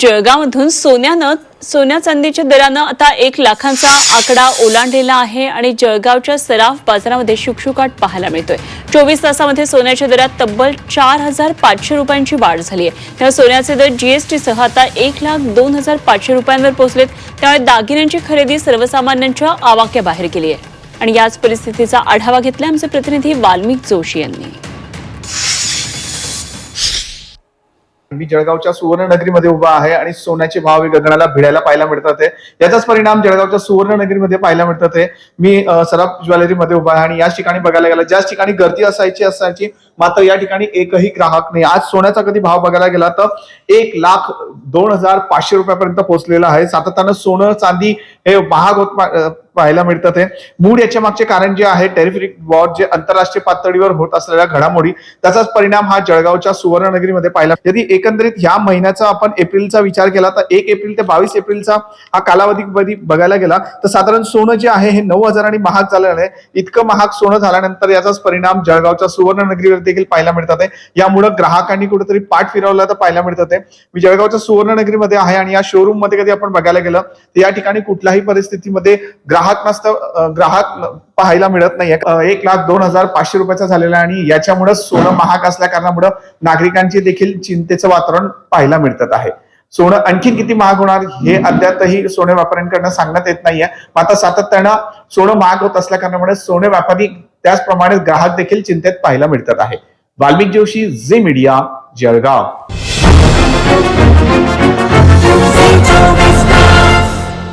जळगावमधून सोन्यानं सोन्या चांदीच्या दरानं आता एक लाखांचा आकडा ओलांडलेला आहे आणि जळगावच्या सराफ बाजारामध्ये शुकशुकाट पाहायला मिळतोय. चोवीस तासामध्ये सोन्याच्या दरात तब्बल चार हजार पाचशे रुपयांची वाढ झाली आहे त्यामुळे सोन्याचे दर जीएसटीसह आता एक लाख दोन हजार पाचशे रुपयांवर पोहोचलेत. त्यामुळे दागिन्यांची खरेदी सर्वसामान्यांच्या आवाक्याबाहेर गेली आहे आणि याच परिस्थितीचा आढावा घेतला आमचे प्रतिनिधी वाल्मिक जोशी यांनी. मी जळगावच्या सुवर्णनगरीमध्ये उभा आहे आणि सोन्याचे भाव गगनाला भिडायला पाहायला मिळतात आहे. याचाच परिणाम जळगावच्या सुवर्णनगरीमध्ये पाहायला मिळतात आहे. मी सराफ ज्वेलरीमध्ये उभा आहे आणि याच ठिकाणी बघायला गेला ज्याच ठिकाणी गर्दी असायची असायची मात्र या ठिकाणी एकही ग्राहक नाही आज सोन्याचा कधी भाव बघायला गेला तर एक लाख दोन हजार पाचशे रुपयापर्यंत पोहोचलेला आहे सातत्यानं सोनं चांदी हे महाग होत पाहायला मिळतात आहे मूळ याच्या मागचे कारण जे आहे टेरिफिक वॉर जे आंतरराष्ट्रीय पातळीवर होत असलेल्या घडामोडी त्याचाच परिणाम हा जळगावच्या सुवर्णनगरीमध्ये पाहिला यदि एकंदरीत ह्या महिन्याचा आपण एप्रिलचा विचार केला तर एक एप्रिल ते बावीस एप्रिलचा हा कालावधी बघायला गेला तर साधारण सोनं जे आहे हे नऊ हजारांनी महाग झालेलं आहे. इतकं महाग सोनं झाल्यानंतर याचाच परिणाम जळगावच्या सुवर्णनगरीवर देखील पाहायला मिळतात आहे यामुळे ग्राहकांनी कुठेतरी पाठ फिरवला तर पाहायला मिळतात आहे मी जळगावच्या सुवर्णनगरीमध्ये आहे आणि या शोरूममध्ये कधी आपण बघायला गेलं तर या ठिकाणी कुठल्याही परिस्थितीमध्ये ग्राहक नसतं ग्राहक पाहायला मिळत नाहीये. एक लाख दोन हजार पाचशे रुपयाचा झालेला आहे आणि याच्यामुळे सोनं महाग असल्या कारणामुळे नागरिकांची देखील चिंतेचं वातावरण पाहायला मिळत आहे. सोनं आणखीन किती महाग होणार हे अद्यापही सोने व्यापाऱ्यांकडनं सांगण्यात येत नाहीये. मात्र सातत्यानं सोनं महाग होत असल्या कारणामुळे सोने व्यापारी त्याचप्रमाणे ग्राहक देखील चिंतेत पाहायला मिळतात आहे. Valmik Joshi Zee media Jalgaon.